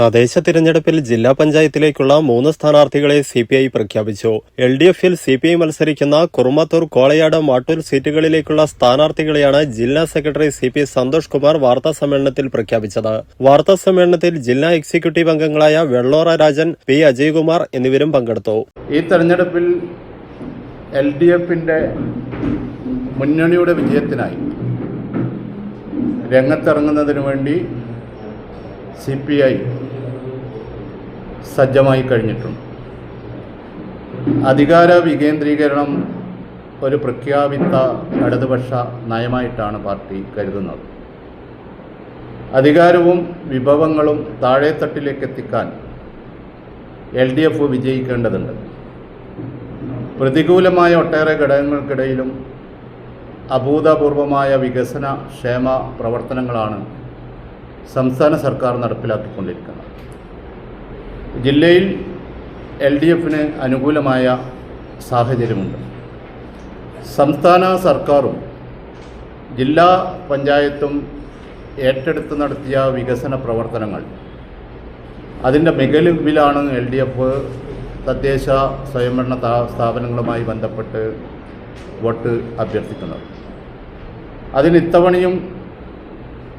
തദ്ദേശ തിരഞ്ഞെടുപ്പിൽ ജില്ലാ പഞ്ചായത്തിലേക്കുള്ള മൂന്ന് സ്ഥാനാർത്ഥികളെ സി പി ഐ പ്രഖ്യാപിച്ചു. എൽ ഡി എഫിൽ സി പി ഐ മത്സരിക്കുന്ന കുറുമത്തൂർ കോളയാട് മാട്ടൂർ സീറ്റുകളിലേക്കുള്ള സ്ഥാനാർത്ഥികളെയാണ് ജില്ലാ secretary C P Santhosh Kumar വാർത്താ സമ്മേളനത്തിൽ പ്രഖ്യാപിച്ചത്. വാർത്താ സമ്മേളനത്തിൽ ജില്ലാ എക്സിക്യൂട്ടീവ് അംഗങ്ങളായ വെള്ളോറ രാജൻ പി അജയ്കുമാർ എന്നിവരും പങ്കെടുത്തു. ഈ തെരഞ്ഞെടുപ്പിൽ എൽ ഡി എഫിന്റെ മുന്നണിയുടെ വിജയത്തിനായി രംഗത്തിറങ്ങുന്നതിന് വേണ്ടി സി പി ഐ സജ്ജമായി കഴിഞ്ഞിട്ടുണ്ട്. അധികാര വികേന്ദ്രീകരണം ഒരു പ്രഖ്യാപിത ഇടതുപക്ഷ നയമായിട്ടാണ് പാർട്ടി കരുതുന്നത്. അധികാരവും വിഭവങ്ങളും താഴെത്തട്ടിലേക്ക് എത്തിക്കാൻ എൽ ഡി എഫ് വിജയിക്കേണ്ടതുണ്ട്. പ്രതികൂലമായ ഒട്ടേറെ ഘടകങ്ങൾക്കിടയിലും അഭൂതപൂർവമായ വികസന ക്ഷേമ പ്രവർത്തനങ്ങളാണ് സംസ്ഥാന സർക്കാർ നടപ്പിലാക്കിക്കൊണ്ടിരിക്കുന്നത്. ജില്ലയിൽ എൽ ഡി എഫിന് അനുകൂലമായ സാഹചര്യമുണ്ട്. സംസ്ഥാന സർക്കാരും ജില്ലാ പഞ്ചായത്തും ഏറ്റെടുത്ത് നടത്തിയ വികസന പ്രവർത്തനങ്ങൾ അതിന്റെ മികവിലാണ് എൽ ഡി എഫ് തദ്ദേശ സ്വയംഭരണ സ്ഥാ- സ്ഥാപനങ്ങളുമായി ബന്ധപ്പെട്ട് വോട്ട് അഭ്യർത്ഥിക്കുന്നത്. അതിന് ഇത്തവണയും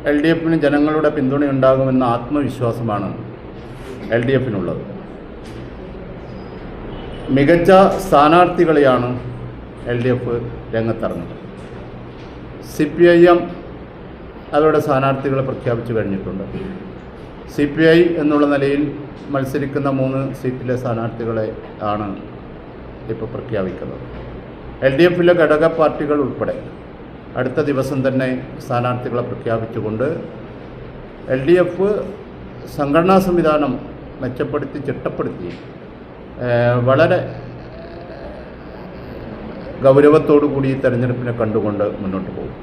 എൽ ഡി എഫിന് ജനങ്ങളുടെ പിന്തുണയുണ്ടാകുമെന്ന ആത്മവിശ്വാസമാണ് എൽ ഡി എഫിനുള്ളത്. മികച്ച സ്ഥാനാർത്ഥികളെയാണ് എൽ ഡി എഫ് രംഗത്തിറങ്ങുന്നത്. സി പി ഐ എം അവരുടെ സ്ഥാനാർത്ഥികളെ പ്രഖ്യാപിച്ചു കഴിഞ്ഞിട്ടുണ്ട്. സി പി ഐ എന്നുള്ള നിലയിൽ മത്സരിക്കുന്ന മൂന്ന് സീറ്റിലെ സ്ഥാനാർത്ഥികളെ ആണ് ഇപ്പോൾ പ്രഖ്യാപിക്കുന്നത്. എൽ ഡി എഫിലെ ഘടക പാർട്ടികൾ ഉൾപ്പെടെ അടുത്ത ദിവസം തന്നെ സ്ഥാനാർത്ഥികളെ പ്രഖ്യാപിച്ചുകൊണ്ട് എൽ ഡി എഫ് സംഘടനാ സംവിധാനം മെച്ചപ്പെടുത്തി ചിട്ടപ്പെടുത്തി. വളരെ ഗൗരവത്തോടു കൂടി ഈ തെരഞ്ഞെടുപ്പിനെ കണ്ടുകൊണ്ട് മുന്നോട്ട് പോകും.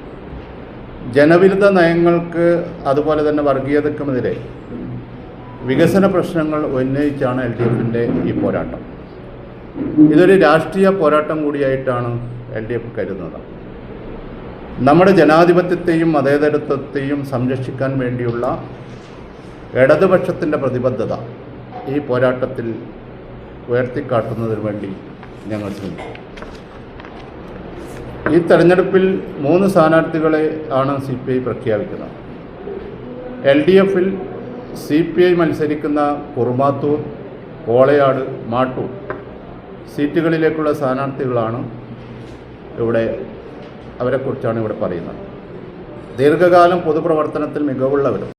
ജനവിരുദ്ധ നയങ്ങൾക്ക് അതുപോലെ തന്നെ വർഗീയതക്കുമെതിരെ വികസന പ്രശ്നങ്ങൾ ഉന്നയിച്ചാണ് എൽ ഡി എഫിന്റെ ഈ പോരാട്ടം. ഇതൊരു രാഷ്ട്രീയ പോരാട്ടം കൂടിയായിട്ടാണ് എൽ ഡി എഫ് കരുതുന്നത്. നമ്മുടെ ജനാധിപത്യത്തെയും മതേതരത്വത്തെയും സംരക്ഷിക്കാൻ വേണ്ടിയുള്ള ഇടതുപക്ഷത്തിന്റെ പ്രതിബദ്ധത ഈ പോരാട്ടത്തിൽ ഉയർത്തിക്കാട്ടുന്നതിന് വേണ്ടി ഞങ്ങൾ ശ്രമിക്കും ഈ തെരഞ്ഞെടുപ്പിൽ മൂന്ന് സ്ഥാനാർത്ഥികളെ ആണ് സി പി ഐ പ്രഖ്യാപിക്കുന്നത്. എൽ ഡി എഫിൽ സി പി ഐ മത്സരിക്കുന്ന കുറുമാത്തൂർ കോളയാട് മാട്ടൂർ സീറ്റുകളിലേക്കുള്ള സ്ഥാനാർത്ഥികളാണ് ഇവിടെ അവരെക്കുറിച്ചാണ് ഇവിടെ പറയുന്നത്. ദീർഘകാലം പൊതുപ്രവർത്തനത്തിൽ മികവുള്ളവരും